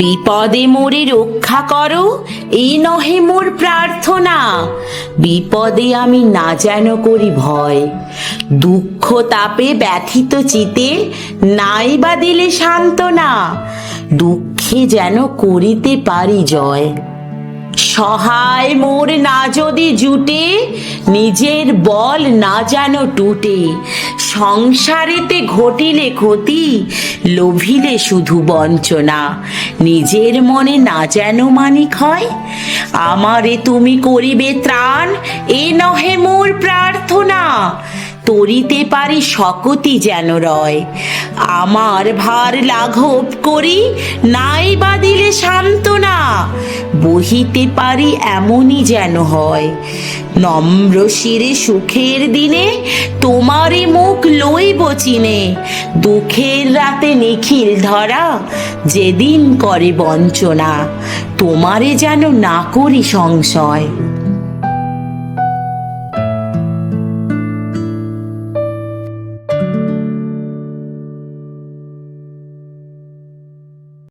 বিপদে মোরে রক্ষা করো, এই নহে মোর প্রার্থনা। বিপদে আমি না যেন করি ভয়। দুঃখ তাপে ব্যথিত চিতে নাই বা দিলে সান্ত্বনা। দুঃখে যেন করিতে পারি জয়। সহায় মোর না যদি জুটে, নিজের বল না যেন টুটে। সংসারেতে ঘটিলে ক্ষতি, লোভিলে শুধু বঞ্চনা। নিজের মনে না যেন মানিক হয়, আমারে তুমি করিবে ত্রাণ, এ নহে মোর প্রার্থনা। তরিতে পারি শকতি যেন রয়। আমার ভার লাঘব করি, নাই বা দিলে সান্ত্বনা। বহিতে পারি এমনই যেন হয়। নম্র শিরে সুখের দিনে তোমারই মুখ লইব চিনে। দুঃখের রাতে নিখিল ধরা, যেদিন করে বঞ্চনা। তোমারে যেন না করি সংশয়।